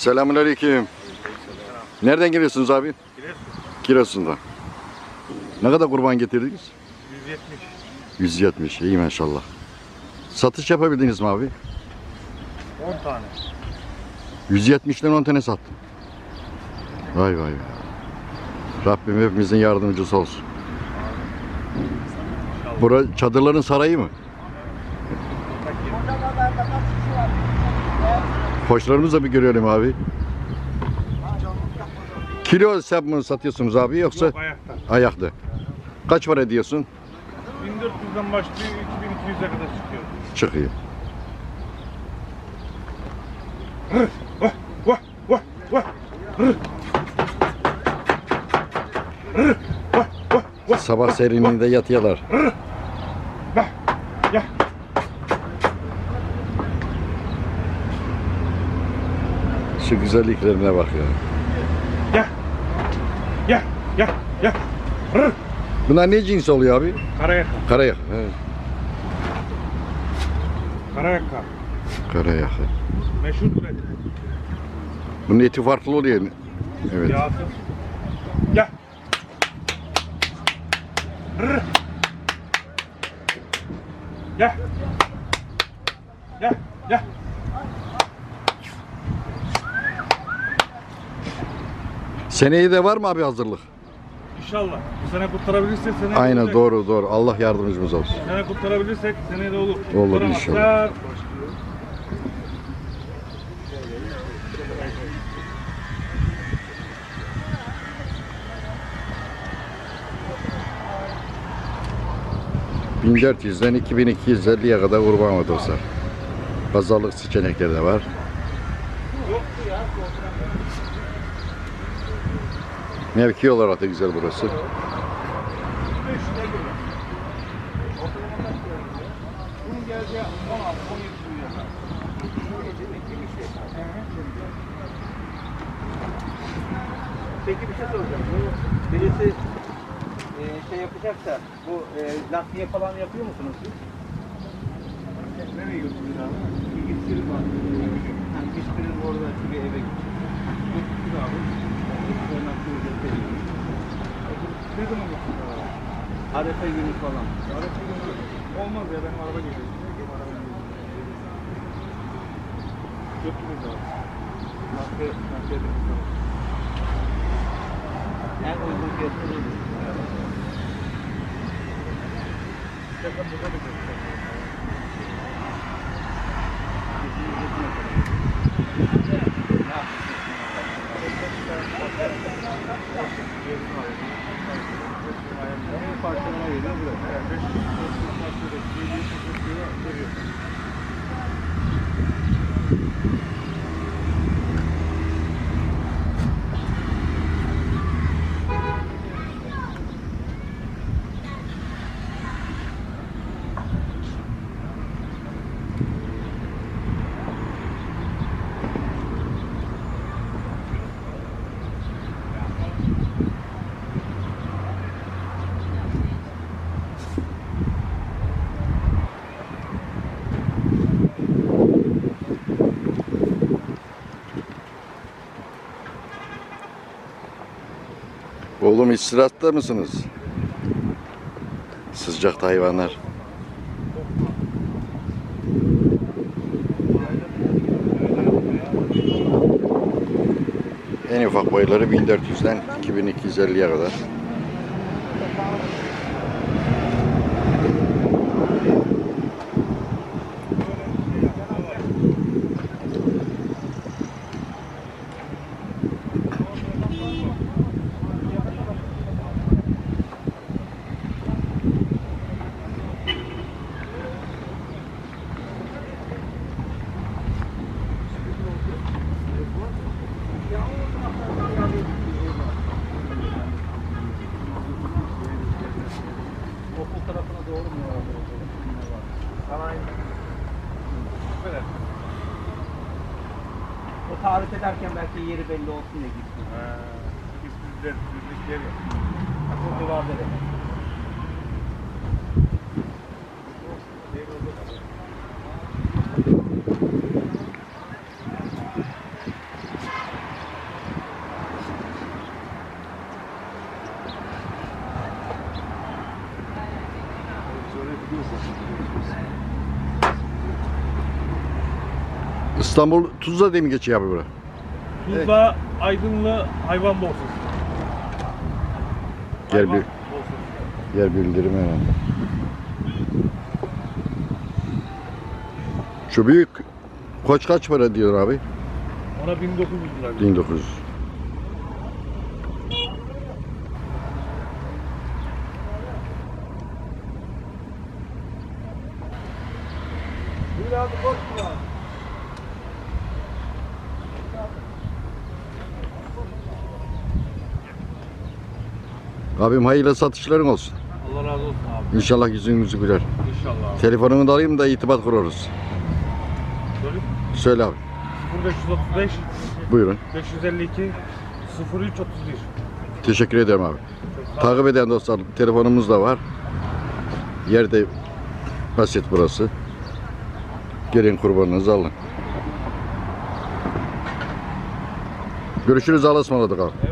Selamünaleyküm. Nereden geliyorsunuz abi? Giresun. Giresun'dan. Ne kadar kurban getirdiniz? 170. 170. İyi maşallah. Satış yapabildiniz mi abi? 10 tane. 170'ten 10 tane sattım. Vay vay. Rabbim hepimizin yardımcısı olsun. Bura çadırların sarayı mı? Koçlarımızı da bir görelim abi. Kilo hesap mı satıyorsunuz abi yoksa Yok ayakta. ayakta? Kaç para ediyorsun? 1400'den başlıyor 2200'e kadar çıkıyor. Çıkıyor. Vah vah vah. Sabah serinliğinde yatıyorlar. Şu güzelliklerine bak ya. Gel. Gel. Gel. Gel. Bunlar ne cins oluyor abi? Karayaka. Karayak. He. Karayaka. Karayak. Meşhurdur eti. Bunun eti farklı oluyor. Evet. Yağsız. Gel. Gel. Gel. Gel. Seneye de var mı abi hazırlık? İnşallah. Bu sene kurtarabilirsek seneye Aynen olacak. doğru doğru. Allah yardımcımız olsun. Bu sene kurtarabilirsek seneye de olur. Olur inşallah. ...1400'den 2250'ye kadar kurban dostlar. Pazarlık seçenekleri de var. Mevki olarak da güzel burası. Bunun geleceği 16, 17 milyon. Peki bir şey soracağım. Bu birisi e, şey yapacaksa bu e, nakliye falan yapıyor musunuz siz? Nereye götürüyor abi? Gitsin var. Müşterinin orada bir eve Ne zaman götürüyor abi? Arefe günü falan. Araba geliyor. Olmaz ya benim araba geliyor. Benim araba geliyor. Götürürüz abi. Nakliye, nakliye de En uygun fiyatı nedir? Yakın burada da götürüyor. En parçalama geliyor buraya. Oğlum istirahatta mısınız? Sıcakta hayvanlar. En ufak boyları 1400'den 2250'ye kadar. tarif ederken belki yeri belli olsun diye gitsin. Ha. Üstüzler, üstüzlük yeri. Akıl duvarda demek. Thank you. İstanbul Tuzla diye mi geçiyor abi bura? Tuzla Aydınlı hayvan borsası. Gel Hayvan bir borsası. yer bildirimi hemen. Şu büyük koç kaç para diyor abi? Ona 1900 lira. 1900. Abim hayırlı satışların olsun. Allah razı olsun abi. İnşallah yüzünüzü güler. İnşallah abi. Telefonunu da alayım da itibat kurarız. Söyle. Söyle abi. 0535 Buyurun. 552 0331. Teşekkür ederim abi. Takip eden dostlar telefonumuz da var. Yerde basit burası. Gelin kurbanınızı alın. Görüşürüz Allah'a ısmarladık abi.